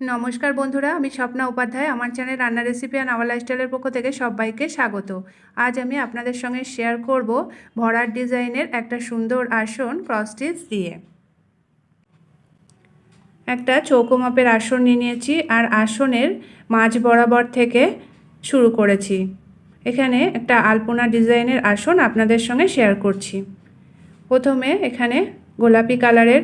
নমস্কার বন্ধুরা, আমি স্বপ্না উপাধ্যায়। আমার চ্যানেল রান্না রেসিপি অ্যান্ড আওয়ার লাইফস্টাইলের পক্ষ থেকে সবাইকে স্বাগত। আজ আমি আপনাদের সঙ্গে শেয়ার করব ভরার ডিজাইনের একটা সুন্দর আসন ক্রস দিয়ে। একটা চৌকো মাপের আসন নিয়ে নিয়েছি আর আসনের মাঝ বরাবর থেকে শুরু করেছি। এখানে একটা আলপনা ডিজাইনের আসন আপনাদের সঙ্গে শেয়ার করছি। প্রথমে এখানে গোলাপি কালারের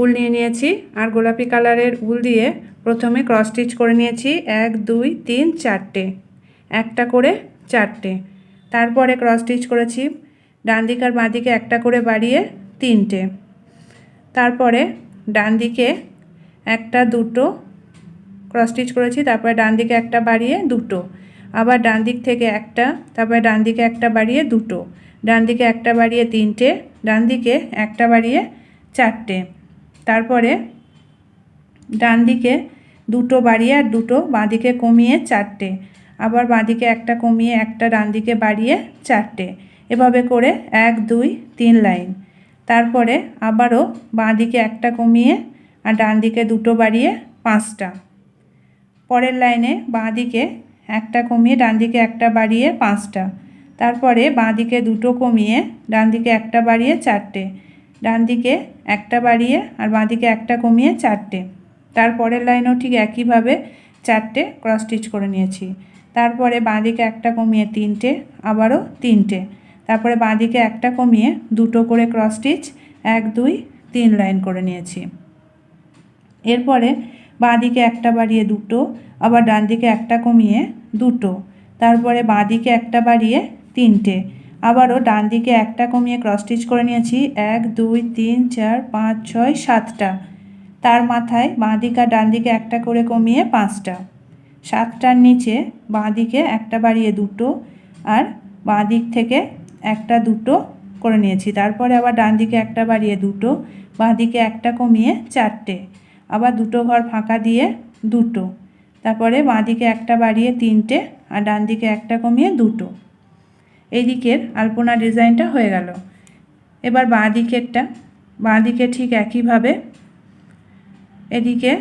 উল নিয়ে নিয়েছি। আর গোলাপি কালারের উল দিয়ে প্রথমে ক্রস স্টিচ করে নিয়েছি। এক, দুই, তিন, চারটে। একটা করে চারটে। তারপরে ক্রস স্টিচ করেছি। ডান দিক আর বাঁ দিকে একটা করে বাড়িয়ে তিনটে। তারপরে ডান দিকে একটা, দুটো ক্রস স্টিচ করেছি। তারপরে ডান দিকে একটা বাড়িয়ে দুটো। আবার ডান দিক থেকে একটা, তারপরে ডান দিকে একটা বাড়িয়ে দুটো। ডান দিকে একটা বাড়িয়ে তিনটে, ডান দিকে একটা বাড়িয়ে চারটে। তারপরে ডান দিকে দুটো বাড়িয়ে আর দুটো বাঁদিকে কমিয়ে চারটে। আবার বাঁদিকে একটা কমিয়ে একটা ডান দিকে বাড়িয়ে চারটে। এভাবে করে এক, দুই, তিন লাইন। তারপরে আবারও বাঁদিকে একটা কমিয়ে আর ডান দিকে দুটো বাড়িয়ে পাঁচটা। পরের লাইনে বাঁদিকে একটা কমিয়ে ডান দিকে একটা বাড়িয়ে পাঁচটা। তারপরে বাঁদিকে দুটো কমিয়ে ডান দিকে একটা বাড়িয়ে চারটে। ডান দিকে একটা বাড়িয়ে আর বাঁদিকে একটা কমিয়ে চারটে। তারপরের লাইনও ঠিক একইভাবে চারটে ক্রস স্টিচ করে নিয়েছি। তারপরে বাঁদিকে একটা কমিয়ে তিনটে, আবারও তিনটে। তারপরে বাঁদিকে একটা কমিয়ে দুটো করে ক্রস স্টিচ এক, দুই, তিন লাইন করে নিয়েছি। এরপরে বাঁদিকে একটা বাড়িয়ে দুটো, আবার ডান দিকে একটা কমিয়ে দুটো। তারপরে বাঁদিকে একটা বাড়িয়ে তিনটে। আবারও ডান দিকে একটা কমিয়ে ক্রস স্টিচ করে নিয়েছি, এক, দুই, তিন, চার, পাঁচ, ছয়, সাতটা। তার মাথায় বাঁ দিক আর ডান দিকে একটা করে কমিয়ে পাঁচটা। সাতটার নিচে বাঁ দিকে একটা বাড়িয়ে দুটো আর বাঁ দিক থেকে একটা দুটো করে নিয়েছি। তারপরে আবার ডান দিকে একটা বাড়িয়ে দুটো, বাঁ দিকে একটা কমিয়ে চারটে। আবার দুটো ঘর ফাঁকা দিয়ে দুটো। তারপরে বাঁ দিকে একটা বাড়িয়ে তিনটে আর ডান দিকে একটা কমিয়ে দুটো। এই দিকের আলপনা ডিজাইনটা হয়ে গেল। এবার বাঁ দিকেরটা, বাঁ দিকে ঠিক একইভাবে এদিকে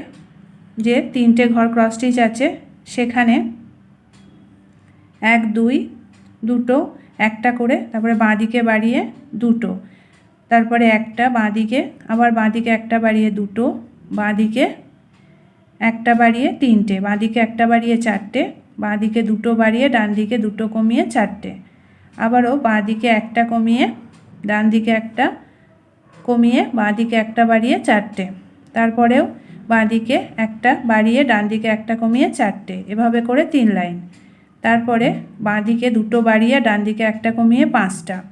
যে তিনটে ঘর ক্রস স্টিচ আছে, সেখানে এক, দুই, দুটো, একটা করে, তারপরে বাঁ দিকে বাড়িয়ে দুটো, তারপরে একটা বাঁ দিকে আবার বাঁ দিকে একটা বাড়িয়ে দুটো বাঁ দিকে একটা বাড়িয়ে তিনটে বাঁ দিকে একটা বাড়িয়ে চারটে বাঁ দিকে দুটো বাড়িয়ে ডান দিকে দুটো কমিয়ে চারটে, আবারও বাঁ দিকে একটা কমিয়ে ডান দিকে একটা কমিয়ে বাঁ দিকে একটা বাড়িয়ে চারটে, তারপরেও বাঁ দিকে একটা, বাড়িয়ে ডান দিকে একটা কমিয়ে চারটে, এভাবে করে তিন লাইন। তারপরে বাঁ দিকে দুটো বাড়িয়ে ডান দিকে একটা কমিয়ে পাঁচটা।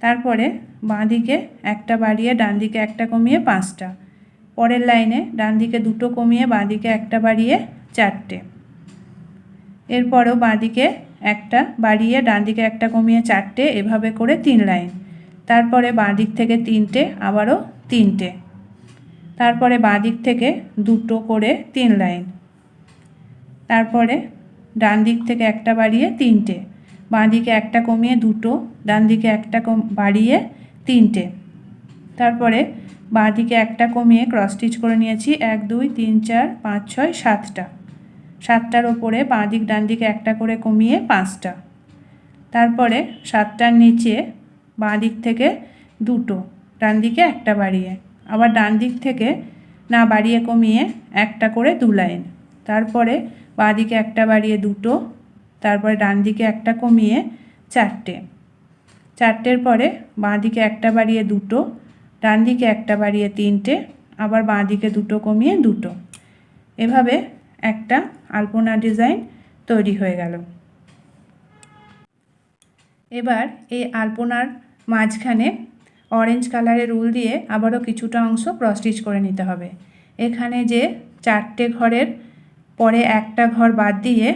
তারপরে বাঁ দিকে একটা বাড়িয়ে ডান দিকে একটা কমিয়ে পাঁচটা। পরের লাইনে ডান দিকে দুটো কমিয়ে বাঁ দিকে একটা বাড়িয়ে চারটে। এরপরও বাঁ দিকে একটা, বাড়িয়ে ডান দিকে একটা কমিয়ে চারটে, এভাবে করে তিন লাইন। তারপরে বাঁ দিক থেকে তিনটে, আবারও তিনটে। তারপরে বাঁ দিক থেকে দুটো করে তিন লাইন। তারপরে ডান দিক থেকে একটা বাড়িয়ে তিনটে। বাঁ দিকে একটা কমিয়ে দুটো, ডান দিকে একটা বাড়িয়ে তিনটে। তারপরে বাঁ দিকে একটা কমিয়ে ক্রস স্টিচ করে নিয়েছি, এক, দুই, তিন, চার, পাঁচ, ছয়, সাতটা। সাতটার ওপরে বাঁ দিক, ডান দিকে একটা করে কমিয়ে পাঁচটা। তারপরে সাতটার নিচে বাঁ দিক থেকে দুটো, ডান দিকে একটা বাড়িয়ে। আবার ডান দিক থেকে না বাড়িয়ে কমিয়ে একটা করে দু লাইন। তারপরে বাঁ দিকে একটা বাড়িয়ে দুটো, তারপরে ডান দিকে একটা কমিয়ে চারটে। চারটের পরে বাঁ দিকে একটা বাড়িয়ে দুটো, ডান দিকে একটা বাড়িয়ে তিনটে, আবার বাঁ দিকে দুটো কমিয়ে দুটো। এভাবে একটা আলপনা ডিজাইন তৈরি হয়ে গেল। এবার এই আলপনার মাঝখানে অরেঞ্জ কালারের উল দিয়ে আবারও কিছুটা অংশ প্রস্টিচ করে নিতে হবে। এখানে যে চারটে ঘরের পরে একটা ঘর বাদ দিয়ে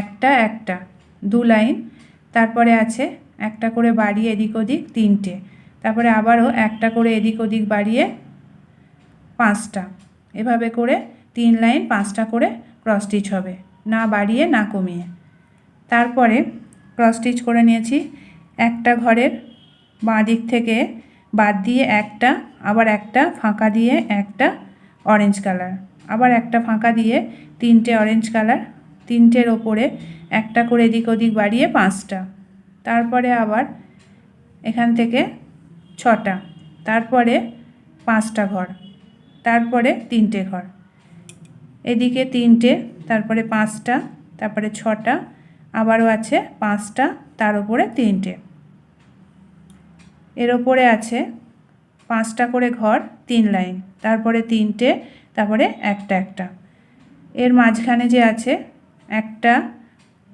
একটা একটা, দু লাইন, তারপরে আছে একটা করে বাড়িয়ে এদিক ওদিক তিনটে, তারপরে আবারও একটা করে এদিক ওদিক বাড়িয়ে পাঁচটা, এভাবে করে তিন লাইন পাঁচটা করে ক্রস স্টিচ হবে, না বাড়িয়ে, না কমিয়ে। তারপরে ক্রস স্টিচ করে নিয়েছি একটা ঘরের বাঁ দিক থেকে বাদ দিয়ে একটা, আবার একটা, ফাঁকা দিয়ে একটা অরেঞ্জ কালার আবার একটা ফাঁকা দিয়ে তিনটে অরেঞ্জ কালার তিনটের ওপরে একটা করে এদিক ওদিক বাড়িয়ে পাঁচটা। তারপরে আবার এখান থেকে ছটা, তারপরে পাঁচটা ঘর, তারপরে তিনটে ঘর। এদিকে তিনটে, তারপরে পাঁচটা, তারপরে ছটা, আবারও আছে পাঁচটা, তার উপরে তিনটে। এর ওপরে আছে পাঁচটা করে ঘর, তিন লাইন। তারপরে তিনটে, তারপরে একটা একটা। এর মাঝখানে যে আছে, একটা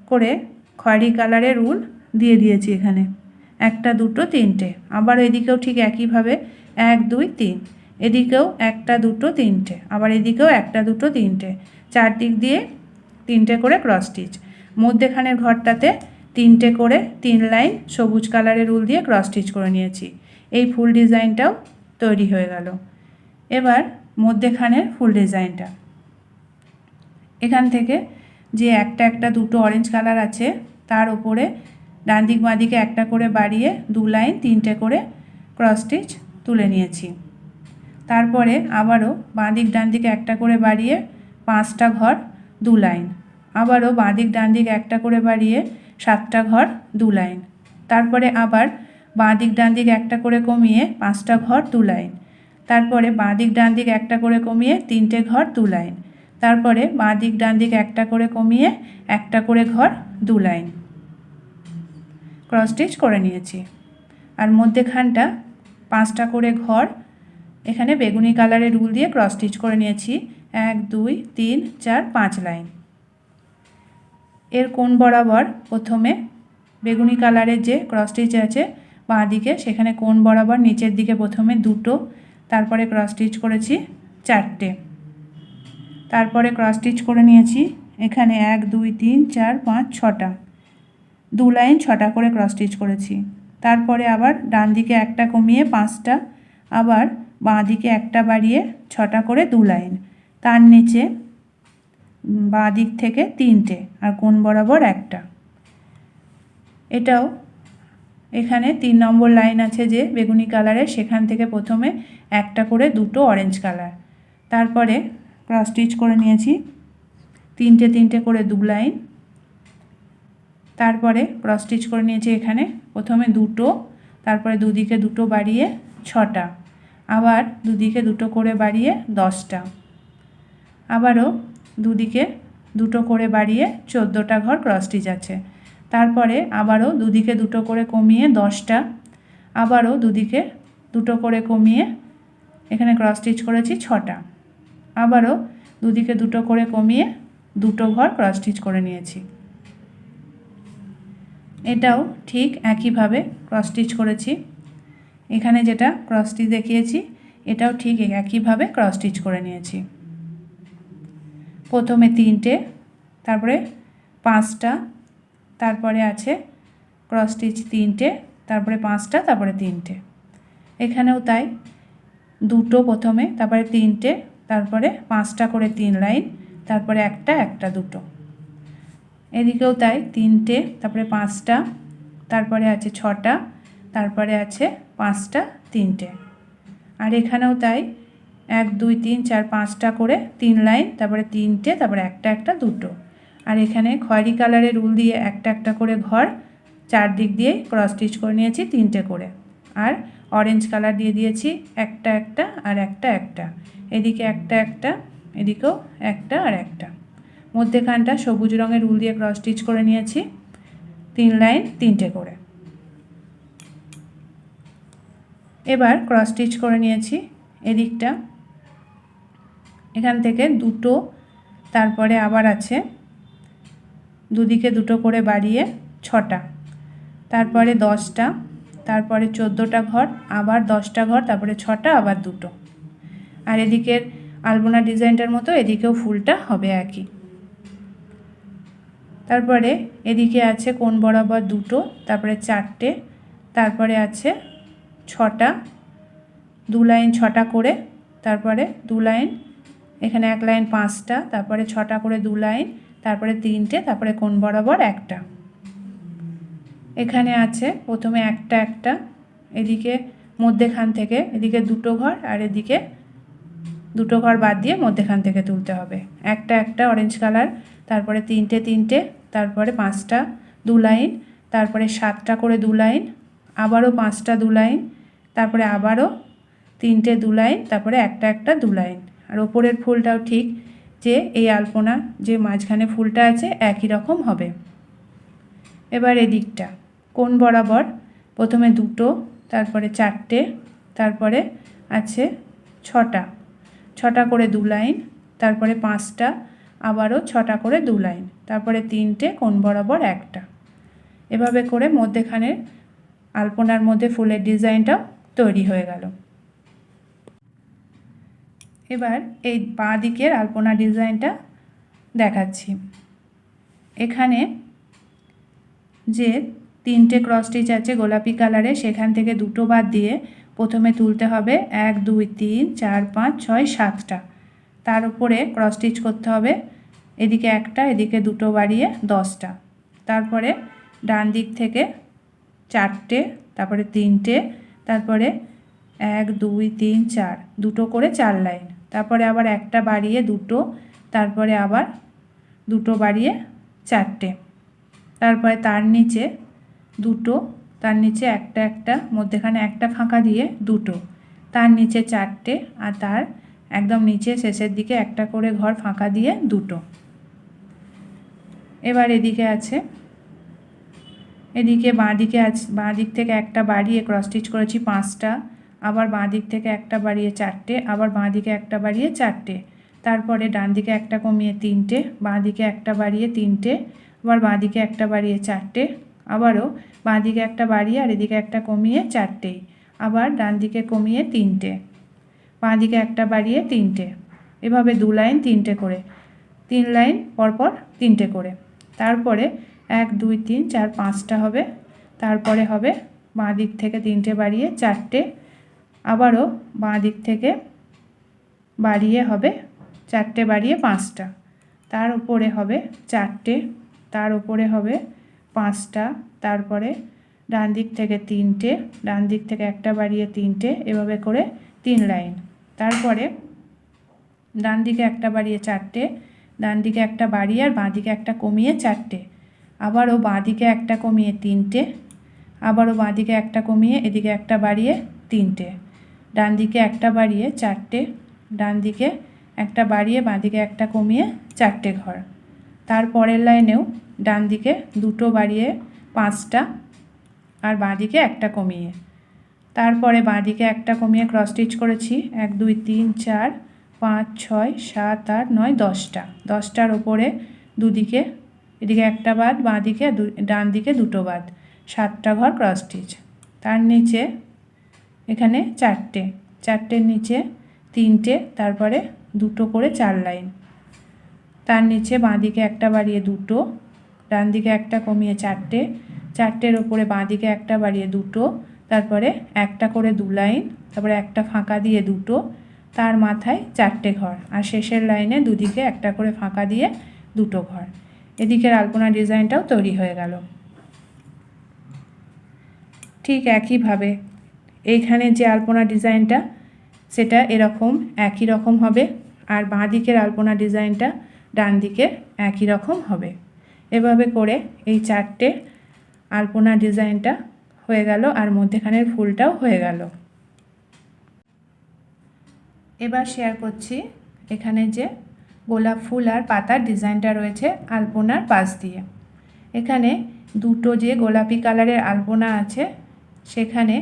করে খয়েরি কালারের উল দিয়ে দিয়েছি এখানে। একটা, দুটো, তিনটে। আবার এদিকেও ঠিক একইভাবে এক, দুই, তিন। এদিকেও একটা, দুটো, তিনটে। আবার এদিকেও একটা, দুটো, তিনটে। চারদিক দিয়ে তিনটে করে ক্রস স্টিচ মধ্যেখানের ঘরটাতে তিনটে করে তিন লাইন সবুজ কালারের উল দিয়ে ক্রস স্টিচ করে নিয়েছি। এই ফুল ডিজাইনটাও তৈরি হয়ে গেল। এবার মধ্যেখানের ফুল ডিজাইনটা। এখান থেকে যে একটা একটা দুটো অরেঞ্জ কালার আছে, তার উপরে ডান দিক বাঁ দিকে একটা করে বাড়িয়ে দু লাইন তিনটে করে ক্রস স্টিচ তুলে নিয়েছি। তারপরে আবারও বাঁ দিক ডান দিকে একটা করে বাড়িয়ে পাঁচটা ঘর দু লাইন। আবারও বাঁ দিক ডান দিক একটা করে বাড়িয়ে সাতটা ঘর, দু লাইন। তারপরে আবার বাঁ দিক ডান দিক একটা করে কমিয়ে পাঁচটা ঘর, দু লাইন। তারপরে বাঁ দিক ডান দিক একটা করে কমিয়ে তিনটে ঘর, দু লাইন। তারপরে বাঁ দিক ডান দিক একটা করে কমিয়ে একটা করে ঘর, দু লাইন। ক্রস স্টিচ করে নিয়েছি। আর মধ্যেখানটা পাঁচটা করে ঘর, এখানে বেগুনি কালারের রুল দিয়ে ক্রস স্টিচ করে নিয়েছি। এক, দুই, তিন, চার, পাঁচ লাইন। এর কোণ বরাবর প্রথমে বেগুনি কালারের যে ক্রস স্টিচ আছে বাঁ দিকে, সেখানে কোণ বরাবর নিচের দিকে প্রথমে দুটো, তারপরে ক্রস স্টিচ করেছি চারটে। তারপরে ক্রস স্টিচ করে নিয়েছি এখানে এক, দুই, তিন, চার, পাঁচ, ছটা। দু লাইন ছটা করে ক্রস স্টিচ করেছি। তারপরে আবার ডান দিকে একটা কমিয়ে পাঁচটা, আবার বাঁ দিকে একটা বাড়িয়ে ছটা করে দু লাইন। তার নিচে বাঁ দিক থেকে তিনটে আর কোন বরাবর একটা। এটাও এখানে তিন নম্বর লাইন আছে যে বেগুনি কালারের, সেখান থেকে প্রথমে একটা করে দুটো অরেঞ্জ কালার তারপরে ক্রস স্টিচ করে নিয়েছি, তিনটে তিনটে করে দু লাইন। তারপরে ক্রস স্টিচ করে নিয়েছি এখানে প্রথমে দুটো, তারপরে দুদিকে দুটো বাড়িয়ে ছটা, আবার দুদিকে দুটো করে বাড়িয়ে দশটা। আবারও দুদিকে দুটো করে বাড়িয়ে চোদ্দোটা ঘর ক্রস স্টিচ আছে তারপরে আবারও দুদিকে দুটো করে কমিয়ে দশটা, আবারও দুদিকে দুটো করে কমিয়ে এখানে ক্রস স্টিচ করেছি ছটা, আবারও দুদিকে দুটো করে কমিয়ে দুটো ঘর ক্রস স্টিচ করে নিয়েছি। এটাও ঠিক একইভাবে ক্রস স্টিচ করেছি। এখানে যেটা ক্রস স্টিচ দেখিয়েছি, এটাও ঠিক একইভাবে ক্রস স্টিচ করে নিয়েছি। প্রথমে তিনটে, তারপরে পাঁচটা, তারপরে আছে ক্রস স্টিচ তিনটে, তারপরে পাঁচটা, তারপরে তিনটে। এখানেও তাই, দুটো প্রথমে, তারপরে তিনটে, তারপরে পাঁচটা করে তিন লাইন, তারপরে একটা একটা দুটো। এদিকেও তাই, তিনটে, তারপরে পাঁচটা, তারপরে আছে ছটা, তারপরে আছে পাঁচটা, তিনটে। আর এখানেও তাই এক, দুই, তিন, চার, পাঁচটা করে তিন লাইন, তারপরে তিনটে, তারপরে একটা একটা, দুটো। আর এখানে খয়েরি কালারের উল দিয়ে একটা একটা করে ঘর চারদিক দিয়ে ক্রস স্টিচ করে নিয়েছি, তিনটে করে। আর অরেঞ্জ কালার দিয়ে দিয়েছি, একটা একটা আর একটা একটা। এদিকে একটা একটা, এদিকেও একটা আর একটা। মধ্যেখানটা সবুজ রঙের উল দিয়ে ক্রস স্টিচ করে নিয়েছি, তিন লাইন, তিনটে করে। এবার ক্রস স্টিচ করে নিয়েছি, এদিকটা এখান থেকে দুটো, তারপরে আবার আছে দুদিকে দুটো করে বাড়িয়ে ছটা, তারপরে দশটা, তারপরে চোদ্দোটা ঘর, আবার দশটা ঘর, তারপরে ছটা, আবার দুটো। আর এদিকের আলবোনা ডিজাইনটার মতো এদিকেও ফুলটা হবে একই। তারপরে এদিকে আছে কোন বরাবর দুটো, তারপরে চারটে, তারপরে আছে ছটা, দু লাইন ছটা করে, তারপরে দু লাইন এখানে এক লাইন পাঁচটা, তারপরে ছটা করে দু লাইন, তারপরে তিনটে, তারপরে কোন বরাবর একটা। এখানে আছে প্রথমে একটা একটা, এদিকে মধ্যেখান থেকে, এদিকে দুটো ঘর আর এদিকে দুটো ঘর বাদ দিয়ে মধ্যেখান থেকে তুলতে হবে। একটা একটা অরেঞ্জ কালার তারপরে তিনটে তিনটে, তারপরে পাঁচটা দু লাইন, তারপরে সাতটা করে দু লাইন, আবারও পাঁচটা দু লাইন, তারপরে আবারও তিনটে দু লাইন, তারপরে একটা একটা দু লাইন। আর ওপরের ফুলটাও ঠিক যে এই আলপনা যে মাঝখানে ফুলটা আছে একই রকম হবে। এবার এদিকটা, কোন বরাবর? প্রথমে দুটো, তারপরে চারটে, তারপরে আছে ছটা। ছটা করে দু লাইন, তারপরে পাঁচটা, আবারও ছটা করে দু লাইন, তারপরে তিনটে, কোন বরাবর একটা। এভাবে করে মধ্যেখানে আলপনার মধ্যে ফুলের ডিজাইনটাও তৈরি হয়ে গেল। এবার এই বাঁ দিকের আলপনা ডিজাইনটা দেখাচ্ছি। এখানে যে তিনটে ক্রস স্টিচ আছে গোলাপি কালারে সেখান থেকে দুটো বাদ দিয়ে প্রথমে তুলতে হবে এক, দুই, তিন, চার, পাঁচ, ছয়, সাতটা। তার উপরে ক্রস স্টিচ করতে হবে, এদিকে একটা, এদিকে দুটো বাড়িয়ে দশটা। তারপরে ডান দিক থেকে চারটে, তারপরে তিনটে, তারপরে এক, দুই, তিন, চার, দুটো করে চার লাইন তারপরে আবার একটা বাড়িয়ে দুটো, তারপরে আবার দুটো বাড়িয়ে চারটে। তারপরে তার নিচে দুটো, তার নিচে একটা একটা, মধ্যেখানে একটা ফাঁকা দিয়ে দুটো, তার নিচে চারটে আর তার একদম নিচে শেষের দিকে একটা করে ঘর ফাঁকা দিয়ে দুটো। এবার এদিকে আছে, এদিকে বাঁ দিকে আছে বাঁ দিক থেকে একটা বাড়িয়ে ক্রস স্টিচ করেছি পাঁচটা। আবার বাঁ দিক থেকে একটা বাড়িয়ে চারটে, আবার বাঁ দিকে একটা বাড়িয়ে চারটে। তারপরে ডান দিকে একটা কমিয়ে তিনটে, বাঁ দিকে একটা বাড়িয়ে তিনটে, আবার বাঁ দিকে একটা বাড়িয়ে চারটে, আবারও বাঁ দিকে একটা বাড়িয়ে আর এদিকে একটা কমিয়ে চারটেই, আবার ডান দিকে কমিয়ে তিনটে, বাঁ দিকে একটা বাড়িয়ে তিনটে। এভাবে দু লাইন তিনটে করে, তিন লাইন পরপর তিনটে করে। তারপরে এক, দুই, তিন, চার, পাঁচটা হবে। তারপরে হবে বাঁ দিক থেকে তিনটে বাড়িয়ে চারটে আবারও বাঁ দিক থেকে বাড়িয়ে হবে চারটে বাড়িয়ে পাঁচটা। তার উপরে হবে চারটে, তার উপরে হবে পাঁচটা, তারপরে ডান দিক থেকে তিনটে, ডান দিক থেকে একটা বাড়িয়ে তিনটে, এভাবে করে তিন লাইন। তারপরে ডান দিকে একটা বাড়িয়ে চারটে, ডান দিকে একটা বাড়িয়ে আর বাঁ দিকে একটা কমিয়ে চারটে। আবারও বাঁ দিকে একটা কমিয়ে তিনটে, আবারও বাঁ দিকে একটা কমিয়ে এদিকে একটা বাড়িয়ে তিনটে। ডান দিকে একটা বাড়িয়ে চারটে ডান দিকে একটা বাড়িয়ে বাঁ দিকে একটা কমিয়ে চারটে ঘর। তার পরের লাইনেও ডান দিকে দুটো বাড়িয়ে পাঁচটা আর বাঁ দিকে একটা কমিয়ে। তারপরে বাঁ দিকে একটা কমিয়ে ক্রস স্টিচ করেছি। এক, দুই, তিন, চার, পাঁচ, ছয়, সাত, আট, নয়, দশটা। দশটার ওপরে দুদিকে, এদিকে একটা বাদ বাঁ দিকে ডান দিকে দুটো বাদ। সাতটা ঘর ক্রস স্টিচ তার নিচে এখানে চারটে, চারটের নিচে তিনটে, তারপরে দুটো করে চার লাইন। তার নিচে বাঁ দিকে একটা বাড়িয়ে দুটো ডান দিকে একটা কমিয়ে চারটে, চারটের ওপরে বাঁ দিকে একটা বাড়িয়ে দুটো, তারপরে একটা করে দু লাইন, তারপরে একটা ফাঁকা দিয়ে দুটো, তার মাথায় চারটে ঘর, আর শেষের লাইনে দুদিকে একটা করে ফাঁকা দিয়ে দুটো ঘর। এদিকের আলপনা ডিজাইনটাও তৈরি হয়ে গেল। ঠিক একইভাবে এইখানে যে আলপনা ডিজাইনটা, সেটা এরকম একই রকম হবে আর বাঁ দিকের আলপনা ডিজাইনটা ডান দিকে একই রকম হবে। এভাবে করে এই চারটে আলপনা ডিজাইনটা হয়ে গেল আর মধ্যেখানের ফুলটাও হয়ে গেল। এবার শেয়ার করছি এখানে যে গোলাপ ফুল আর পাতার ডিজাইনটা রয়েছে আলপনার পাশ দিয়ে। এখানে দুটো যে গোলাপি কালারের আলপনা আছে, সেখানে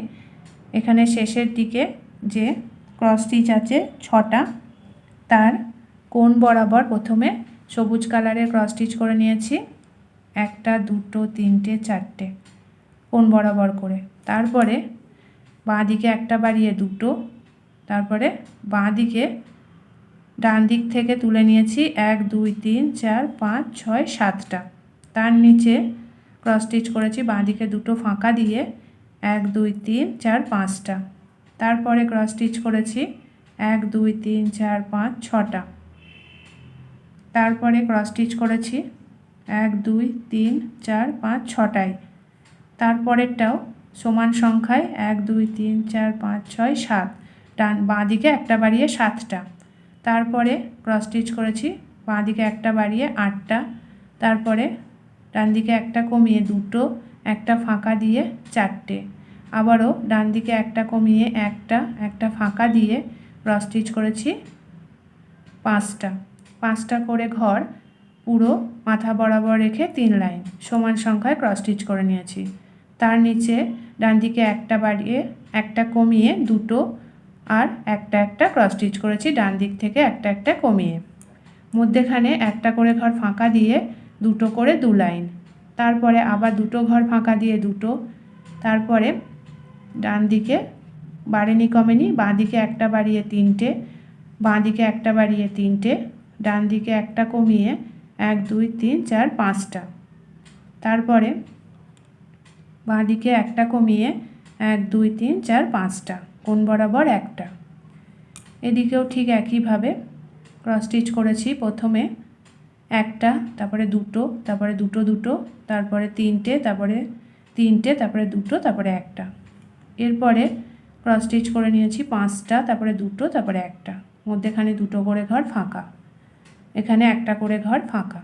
এখানে শেষের দিকে যে ক্রস স্টিচ আছে ছটা, তার কোন বরাবর প্রথমে সবুজ কালারের ক্রস স্টিচ করে নিয়েছি। একটা, দুটো, তিনটে, চারটে কোন বরাবর করে। তারপরে বাঁ দিকে একটা বাড়িয়ে দুটো, তারপরে বাঁ দিকে ডান দিক থেকে তুলে নিয়েছি এক, দুই, তিন, চার, পাঁচ, ছয়, সাতটা। তার নিচে ক্রস স্টিচ করেছি বাঁ দিকে দুটো ফাঁকা দিয়ে এক, দুই, তিন, চার, পাঁচটা। তারপরে ক্রস স্টিচ করেছি। এক, দুই, তিন, চার, পাঁচ, ছটা। তারপরে ক্রস স্টিচ করেছি। এক, দুই, তিন, চার, পাঁচ, ছটায়। তারপরেরটাও সমান সংখ্যায় এক, দুই, তিন, চার, পাঁচ, ছয়, সাত। ডান বাঁ দিকে একটা বাড়িয়ে সাতটা। তারপরে ক্রস স্টিচ করেছি। বাঁ দিকে একটা বাড়িয়ে আটটা। তারপরে ডান দিকে একটা কমিয়ে দুটো। একটা ফাঁকা দিয়ে চারটে। আবারও ডান দিকে একটা কমিয়ে একটা একটা ফাঁকা দিয়ে ক্রস স্টিচ করেছি পাঁচটা। পাঁচটা করে ঘর পুরো মাথা বরাবর রেখে তিন লাইন সমান সংখ্যায় ক্রস স্টিচ করে নিয়েছি। তার নিচে ডান দিকে একটা বাড়িয়ে একটা কমিয়ে দুটো আর একটা একটা ক্রস স্টিচ করেছি ডান দিক থেকে একটা একটা কমিয়ে। মধ্যেখানে একটা করে ঘর ফাঁকা দিয়ে দুটো করে দু লাইন তারপরে আবার দুটো ঘর ফাঁকা দিয়ে দুটো। তারপরে ডান দিকে বাড়েনি কমেনি, বাঁ দিকে একটা বাড়িয়ে তিনটে, বাঁ দিকে একটা বাড়িয়ে তিনটে, ডান দিকে একটা কমিয়ে এক, দুই, তিন, চার, পাঁচটা। তারপরে বাঁ দিকে একটা কমিয়ে এক, দুই, তিন, চার, পাঁচটা, কোন বরাবর একটা। এদিকেও ঠিক একইভাবে ক্রস স্টিচ করেছি প্রথমে। একটা, তারপরে দুটো তারপরে দুটো দুটো, তারপরে তিনটে তারপরে তিনটে, তারপরে দুটো, তারপরে একটা। এরপরে ক্রস স্টিচ করে নিয়েছি পাঁচটা, তারপরে দুটো, তারপরে একটা। মধ্যেখানে দুটো করে ঘর ফাঁকা। এখানে একটা করে ঘর ফাঁকা।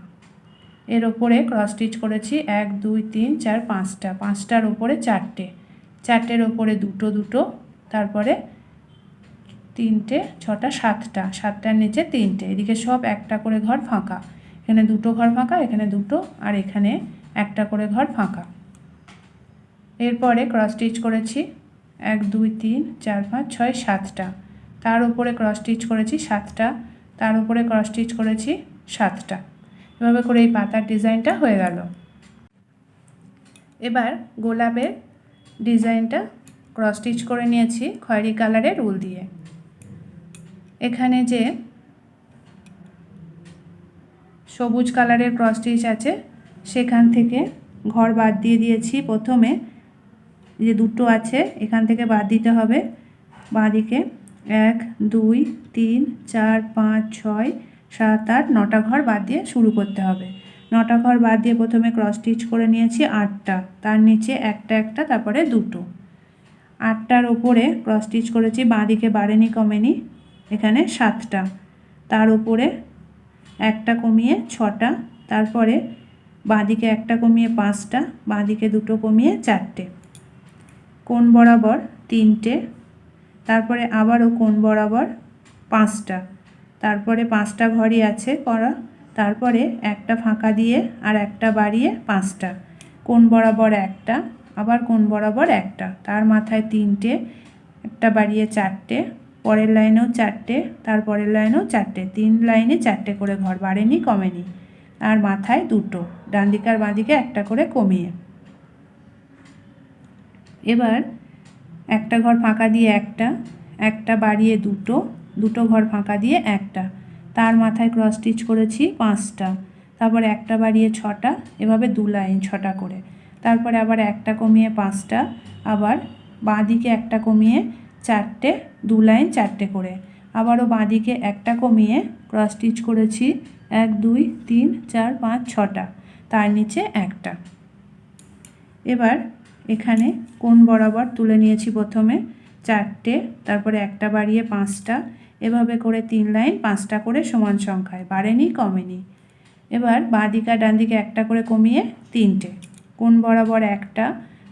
এর ওপরে ক্রস স্টিচ করেছি এক, দুই, তিন, চার, পাঁচটা। পাঁচটার ওপরে চারটে। চারটের ওপরে দুটো দুটো, তারপরে তিনটে, ছটা, সাতটা। সাতটার নিচে তিনটে। এদিকে সব একটা করে ঘর ফাঁকা। এখানে দুটো ঘর ফাঁকা, এখানে দুটো, আর এখানে একটা করে ঘর ফাঁকা। এরপরে ক্রস স্টিচ করেছি। এক, দুই, তিন, চার, পাঁচ, ছয়, সাতটা। তার উপরে ক্রস স্টিচ করেছি সাতটা, তার উপরে ক্রস স্টিচ করেছি সাতটা। এভাবে করে এই পাতার ডিজাইনটা হয়ে গেল। এবার গোলাপের ডিজাইনটা ক্রস স্টিচ করে নিয়েছি খয়েরি কালারের উল দিয়ে। এখানে যে সবুজ কালারের ক্রস স্টিচ আছে। সেখান থেকে ঘর বাদ দিয়ে দিয়েছি প্রথমে। যে দুটো আছে, এখান থেকে বাদ দিতে হবে। বাঁদিকে এক, দুই, তিন, চার, পাঁচ, ছয়, সাত, আট, নটা ঘর বাদ দিয়ে শুরু করতে হবে। নটা ঘর বাদ দিয়ে প্রথমে ক্রস স্টিচ করে নিয়েছি আটটা। তার নিচে একটা একটা, তারপরে দুটো। আটটার ওপরে ক্রস স্টিচ করেছি, বাঁদিকে বাড়েনি, কমেনি, এখানে সাতটা। তার ওপরে একটা কমিয়ে ছটা, তারপরে বাঁদিকে একটা কমিয়ে পাঁচটা, বাঁদিকে দুটো কমিয়ে চারটে। কোন বরাবর তিনটে, তারপরে আবারও কোন বরাবর পাঁচটা। তারপরে পাঁচটা ঘরই আছে করা, তারপরে একটা ফাঁকা দিয়ে আর একটা বাড়িয়ে পাঁচটা। কোন বরাবর একটা, আবার কোন বরাবর একটা, তার মাথায় তিনটে, একটা বাড়িয়ে চারটে পরের লাইনেও চারটে তার পরের লাইনেও চারটে, তিন লাইনে চারটে করে ঘর, বাড়েনি, কমেনি। আর মাথায় দুটো ডান দিকে আর বাঁদিকে একটা করে কমিয়ে। এবার একটা ঘর ফাঁকা দিয়ে একটা একটা বাড়িয়ে দুটো দুটো ঘর ফাঁকা দিয়ে একটা। তার মাথায় ক্রস স্টিচ করেছি পাঁচটা। তারপর একটা বাড়িয়ে ছটা, এভাবে দু লাইন ছটা করে। তারপরে আবার একটা কমিয়ে পাঁচটা, আবার বাঁ দিকে একটা কমিয়ে চারটে, দু লাইন চারটে করে। আবারও বাঁ দিকে একটা কমিয়ে ক্রস স্টিচ করেছি। এক, দুই, তিন, চার, পাঁচ, ছটা। তার নিচে একটা। এবার এখানে কোন বরাবর তুলে নিয়েছি প্রথমে? চারটে, তারপরে একটা বাড়িয়ে পাঁচটা। এভাবে করে তিন লাইন পাঁচটা করে সমান সংখ্যায়। বাড়েনি, কমেনি। এবার বাঁ দিকে আর ডান দিকে একটা করে কমিয়ে তিনটে। কোন বরাবর একটা,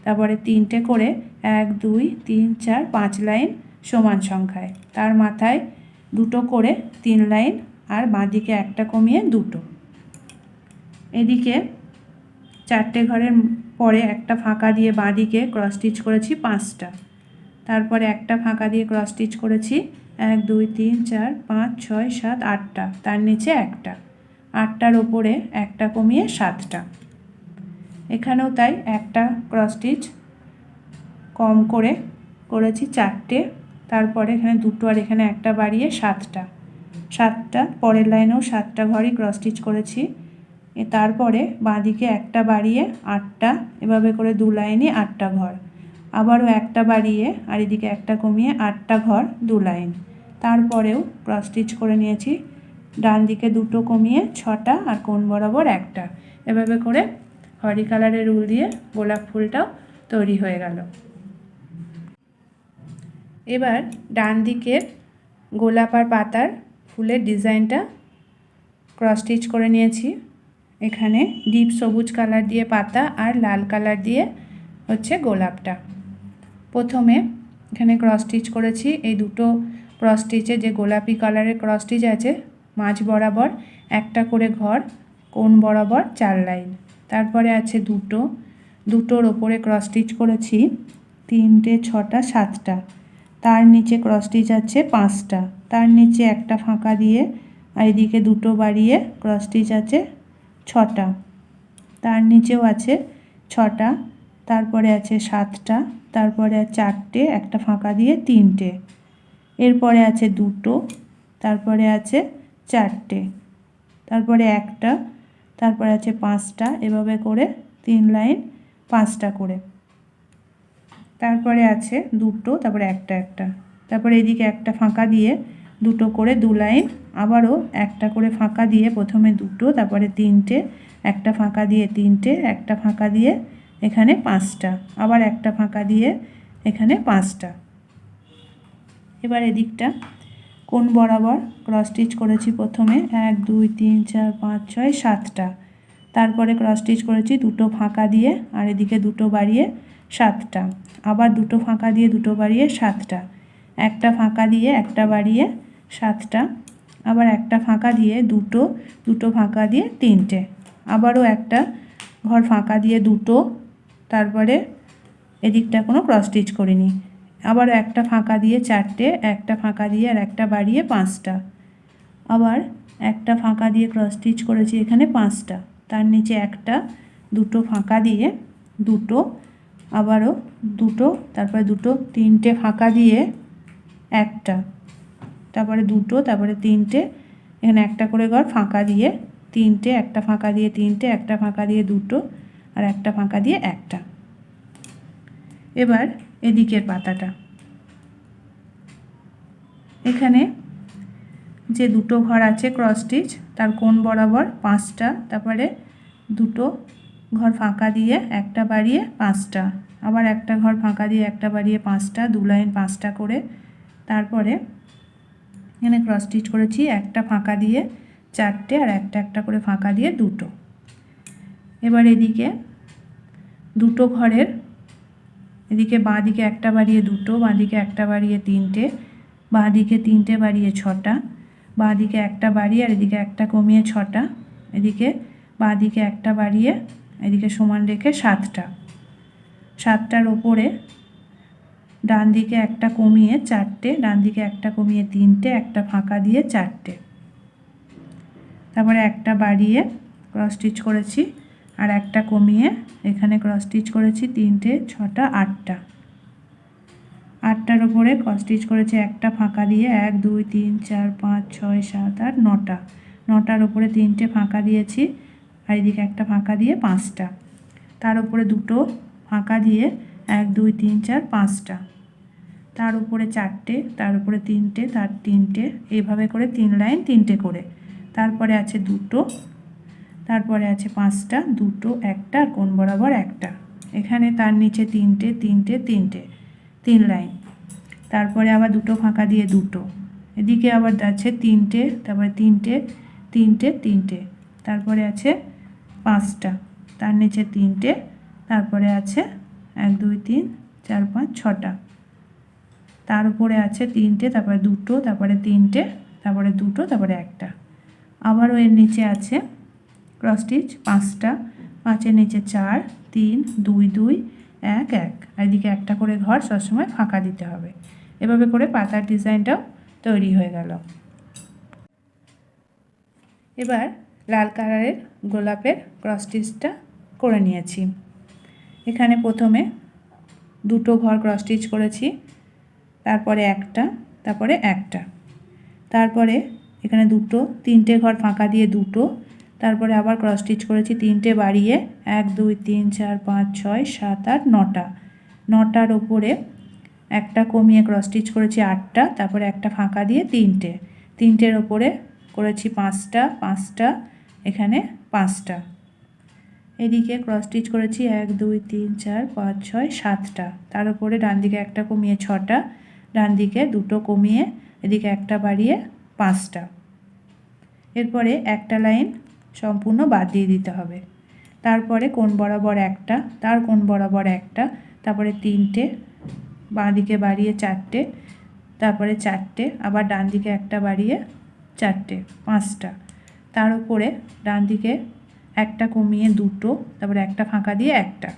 তারপরে তিনটে করে এক, দুই, তিন, চার, পাঁচ লাইন সমান সংখ্যায়। তার মাথায় দুটো করে তিন লাইন আর বাঁ দিকে একটা কমিয়ে দুটো। এদিকে চারটে ঘরের পরে একটা ফাঁকা দিয়ে বাঁদিকে ক্রস স্টিচ করেছি পাঁচটা। তারপরে একটা ফাঁকা দিয়ে ক্রস স্টিচ করেছি এক, দুই, তিন, চার, পাঁচ, ছয়, সাত, আটটা। তার নিচে একটা। আটটার ওপরে একটা কমিয়ে সাতটা। এখানেও তাই একটা ক্রস স্টিচ কম করে করেছি চারটে। তারপরে এখানে দুটো আর এখানে একটা বাড়িয়ে সাতটা। সাতটা, পরের লাইনেও সাতটা ঘরই ক্রস স্টিচ করেছি। তারপরে বাঁদিকে একটা বাড়িয়ে আটটা, এভাবে করে দু লাইনে আটটা ঘর। আবারও একটা বাড়িয়ে আর এদিকে একটা কমিয়ে আটটা ঘর দু লাইন। তারপরেও ক্রস স্টিচ করে নিয়েছি। ডান দিকে দুটো কমিয়ে ছটা আর কোন বরাবর একটা। এভাবে করে হরি কালারের উল দিয়ে গোলাপ ফুলটাও তৈরি হয়ে গেল। এবার ডান দিকের গোলাপ আর পাতার ফুলের ডিজাইনটা ক্রস স্টিচ করে নিয়েছি। এখানে ডিপ সবুজ কালার দিয়ে পাতা আর লাল কালার দিয়ে হচ্ছে গোলাপটা। প্রথমে এখানে ক্রস স্টিচ করেছি। এই দুটো ক্রস স্টিচে যে গোলাপি কালারের ক্রস স্টিচ আছে, মাঝ বরাবর একটা করে ঘর, কোণ বরাবর চার লাইন। তারপরে আছে দুটো, দুটোর ওপরে ক্রস স্টিচ করেছি। তিনটে, ছটা, সাতটা। তার নিচে ক্রস স্টিচ আছে পাঁচটা। তার নিচে একটা ফাঁকা দিয়ে আর এদিকে দুটো বাড়িয়ে ক্রস স্টিচ আছে ছটা। তার নিচেও আছে ছটা, তারপরে আছে সাতটা, তারপরে চারটে, একটা ফাঁকা দিয়ে তিনটে। এরপরে আছে দুটো, তারপরে আছে চারটে, তারপরে একটা, তারপরে আছে পাঁচটা, এভাবে করে তিন লাইন পাঁচটা করে। তারপরে আছে দুটো, তারপরে একটা একটা। তারপরে এদিকে একটা ফাঁকা দিয়ে দুটো করে দু লাইন, আবারও একটা করে ফাঁকা দিয়ে প্রথমে দুটো, তারপরে তিনটে, একটা ফাঁকা দিয়ে তিনটে, একটা ফাঁকা দিয়ে এখানে পাঁচটা, আবার একটা ফাঁকা দিয়ে এখানে পাঁচটা। এবার এদিকটা কোন বরাবর ক্রস স্টিচ করেছি প্রথমে? এক, দুই, তিন, চার, পাঁচ, ছয়, সাতটা। তারপরে ক্রস স্টিচ করেছি দুটো ফাঁকা দিয়ে, আর এদিকে দুটো বাড়িয়ে সাতটা। আবার দুটো ফাঁকা দিয়ে দুটো বাড়িয়ে সাতটা। একটা ফাঁকা দিয়ে একটা বাড়িয়ে সাতটা। আবার একটা ফাঁকা দিয়ে দুটো দুটো ফাঁকা দিয়ে তিনটে। আবারও একটা ঘর ফাঁকা দিয়ে দুটো, তারপরে এদিকটা কোনো ক্রস স্টিচ করিনি। আবার একটা ফাঁকা দিয়ে চারটে, একটা ফাঁকা দিয়ে আর একটা বাড়িয়ে পাঁচটা। আবার একটা ফাঁকা দিয়ে ক্রস স্টিচ করেছি এখানে পাঁচটা। তার নিচে একটা, দুটো ফাঁকা দিয়ে দুটো, আবারও দুটো, তারপরে দুটো, তিনটে ফাঁকা দিয়ে একটা, তারপরে দুটো, তারপরে তিনটে, এখানে একটা করে ঘর ফাঁকা দিয়ে তিনটে, একটা ফাঁকা দিয়ে তিনটে, একটা ফাঁকা দিয়ে দুটো, আর একটা ফাঁকা দিয়ে একটা। এবার এদিকের পাতাটা। এখানে যে দুটো ঘর আছে ক্রস স্টিচ তার কোণ বরাবর পাঁচটা, তারপরে দুটো ঘর ফাঁকা দিয়ে একটা বাড়িয়ে পাঁচটা, আবার একটা ঘর ফাঁকা দিয়ে একটা বাড়িয়ে পাঁচটা, দু লাইন পাঁচটা করে তারপরে এখানে ক্রস স্টিচ করেছি, একটা ফাঁকা দিয়ে চারটে আর একটা একটা করে ফাঁকা দিয়ে দুটো। এবার এদিকে দুটো ঘরের, এদিকে বাঁ দিকে একটা বাড়িয়ে দুটো বাঁ দিকে একটা বাড়িয়ে তিনটে বাঁ দিকে তিনটে বাড়িয়ে ছটা বাঁ দিকে একটা বাড়িয়ে আর এদিকে একটা কমিয়ে ছটা। এদিকে বাঁ দিকে একটা বাড়িয়ে, এদিকে সমান রেখে সাতটা। সাতটার ওপরে ডান দিকে একটা কমিয়ে চারটে, ডান দিকে একটা কমিয়ে তিনটে, একটা ফাঁকা দিয়ে চারটে। তারপরে একটা বাড়িয়ে ক্রস স্টিচ করেছি আর একটা কমিয়ে এখানে ক্রস স্টিচ করেছি তিনটে, ছটা, আটটা। আটটার ওপরে স্টিচ করেছি একটা ফাঁকা দিয়ে এক, দুই, তিন, চার, পাঁচ, ছয়, সাত, আট, নটা। নটার ওপরে তিনটে ফাঁকা দিয়েছি আর এদিকে একটা ফাঁকা দিয়ে পাঁচটা। তার উপরে দুটো ফাঁকা দিয়ে এক, দুই, তিন, চার, পাঁচটা। তার উপরে চারটে, তার উপরে তিনটে, তার তিনটে এইভাবে করে তিন লাইন, তিনটে করে। তারপরে আছে দুটো, তারপরে আছে পাঁচটা, দুটো, একটা, আর কোন বরাবর একটা। এখানে তার নিচে তিনটে তিনটে তিনটে। তিন লাইন। তারপরে আবার দুটো ফাঁকা দিয়ে দুটো। এদিকে আবার আছে তিনটে, তারপরে তিনটে তিনটে তিনটে। তারপরে আছে পাঁচটা। তার নিচে তিনটে, তারপরে আছে এক, দুই, তিন, চার, পাঁচ, ছটা। তার উপরে আছে তিনটে, তারপরে দুটো, তারপরে তিনটে, তারপরে দুটো, তারপরে একটা। আবারও এর নিচে আছে ক্রস স্টিচ পাঁচটা। পাঁচের নিচে চার, তিন, দুই দুই, এক এক। আর এদিকে একটা করে ঘর সবসময় ফাঁকা দিতে হবে। এভাবে করে পাতার ডিজাইনটাও তৈরি হয়ে গেল। এবার লাল কালারের গোলাপের ক্রস স্টিচটা করে নিয়েছি। এখানে প্রথমে দুটো ঘর ক্রস স্টিচ করেছি, তারপরে একটা তারপরে একটা। তারপরে এখানে দুটো, তিনটে ঘর ফাঁকা দিয়ে দুটো, তারপরে আবার ক্রস স্টিচ করেছি, তিনটে বাড়িয়ে এক, দুই, তিন, চার, পাঁচ, ছয়, সাত, আট, নটা। নটার ওপরে একটা কমিয়ে ক্রস স্টিচ করেছি আটটা, তারপরে একটা ফাঁকা দিয়ে তিনটে। তিনটের ওপরে করেছি পাঁচটা পাঁচটা, এখানে পাঁচটা। এদিকে ক্রস স্টিচ করেছি এক, দুই, তিন, চার, পাঁচ, ছয়, সাতটা। তার উপরে ডান দিকে একটা কমিয়ে ছটা, ডান দিকে দুটো কমিয়ে এদিকে একটা বাড়িয়ে পাঁচটা। এরপরে একটা লাইন সম্পূর্ণ বাদ দিয়ে দিতে হবে। তারপরে কোন বরাবর একটা, তার কোন বরাবর একটা তারপরে তিনটে বাঁ দিকে বাড়িয়ে চারটে, তারপরে চারটে, আবার ডান দিকে একটা বাড়িয়ে চারটে, পাঁচটা। তার উপরে ডান দিকে একটা কমিয়ে দুটো, তারপরে একটা ফাঁকা দিয়ে একটা।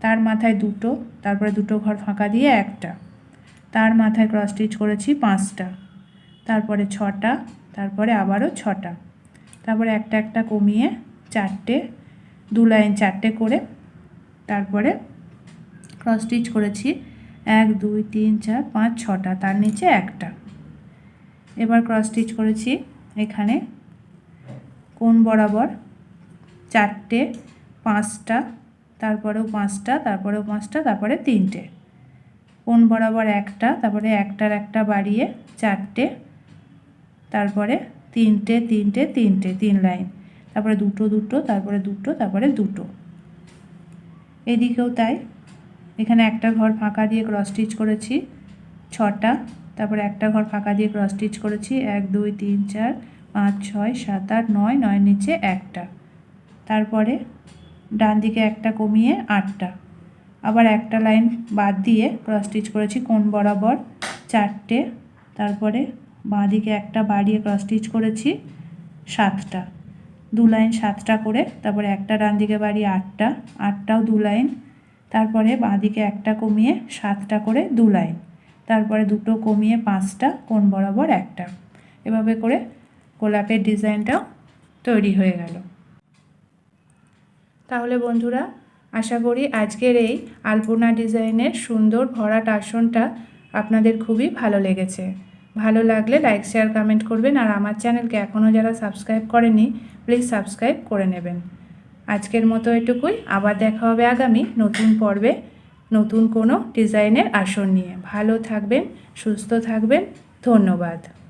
তার মাথায় দুটো, তারপরে দুটো ঘর ফাঁকা দিয়ে একটা। তার মাথায় ক্রস স্টিচ করেছি পাঁচটা। তারপরে ছটা, তারপরে আবারও ছটা। তারপরে একটা একটা কমিয়ে চারটে, দু লাইন চারটে করে তারপরে ক্রস স্টিচ করেছি। এক, দুই, তিন, চার, পাঁচ, ছটা, তার নিচে একটা। এবার ক্রস স্টিচ করেছি এখানে। কোণ বরাবর? চারটে, পাঁচটা, তারপরেও পাঁচটা তারপরেও পাঁচটা, তারপরে তিনটে। কোণ বরাবর একটা, তারপরে একটার একটা বাড়িয়ে চারটে, তারপরে তিনটে তিনটে তিনটে, তিন লাইন। তারপরে দুটো দুটো, তারপরে দুটো তারপরে দুটো। এদিকেও তাই। এখানে একটা ঘর ফাঁকা দিয়ে ক্রস স্টিচ করেছি, ছটা। তারপরে একটা ঘর ফাঁকা দিয়ে ক্রস স্টিচ করেছি, এক, দুই, তিন, চার, পাঁচ, ছয়, সাত, আট, নয় নয় নিচে একটা। তারপরে ডান দিকে একটা কমিয়ে আটটা। আবার একটা লাইন বাদ দিয়ে ক্রস স্টিচ করেছি কোণ বরাবর চারটে। তারপরে বাঁ দিকে একটা বাড়িয়ে ক্রস স্টিচ করেছি সাতটা। দু লাইন সাতটা করে, তারপরে একটা ডান দিকে বাড়িয়ে আটটা। আটটাও দু লাইন তারপরে বাঁ দিকে একটা কমিয়ে সাতটা করে দু লাইন। তারপরে দুটো কমিয়ে পাঁচটা, কোণ বরাবর একটা। এভাবে করে গোলাপের ডিজাইনটাও তৈরি হয়ে গেল। তাহলে বন্ধুরা, আশা করি আজকের এই আলপনা ডিজাইনের সুন্দর ভরাট আসনটা আপনাদের খুবই ভালো লেগেছে। ভালো লাগলে লাইক, শেয়ার, কমেন্ট করবেন। আর আমার চ্যানেলকে এখনও যারা সাবস্ক্রাইব করেনি, প্লিজ সাবস্ক্রাইব করে নেবেন। আজকের মতো এটুকুই। আবার দেখা হবে আগামী নতুন পর্বে, নতুন কোনো ডিজাইনের আসন নিয়ে। ভালো থাকবেন, সুস্থ থাকবেন। ধন্যবাদ।